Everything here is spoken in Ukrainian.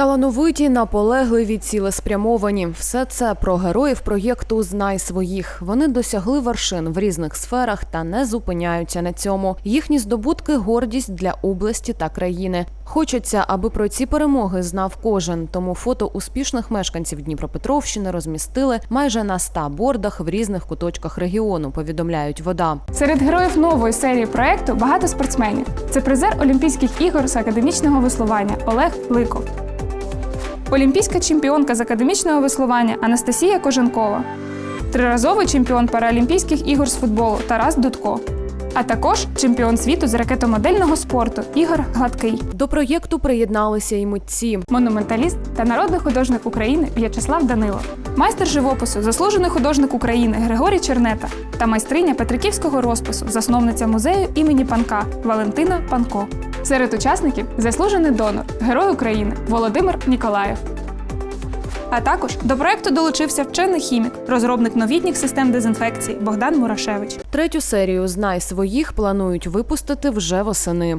Талановиті, наполегливі, цілеспрямовані. Все це про героїв проєкту Знай своїх. Вони досягли вершин в різних сферах та не зупиняються на цьому. Їхні здобутки гордість для області та країни. Хочеться, аби про ці перемоги знав кожен. Тому фото успішних мешканців Дніпропетровщини розмістили майже на 100 бордах в різних куточках регіону. Повідомляють вода. Серед героїв нової серії проекту багато спортсменів. Це призер Олімпійських ігор з академічного веслування Олег Ликов. Олімпійська чемпіонка з академічного веслування Анастасія Коженкова. Триразовий чемпіон Паралімпійських ігор з футболу Тарас Дудко. А також чемпіон світу з ракетомодельного спорту Ігор Гладкий, До проєкту приєдналися й митці. монументаліст та народний художник України В'ячеслав Данилов, майстер живопису, заслужений художник України Григорій Чернета та майстриня Петриківського розпису, засновниця музею імені Панка Валентина Панко. Серед учасників заслужений донор, герой України Володимир Ніколаєв. А також до проекту долучився вчений хімік, розробник новітніх систем дезінфекції Богдан Мурашевич. Третю серію Знай своїх планують випустити вже восени.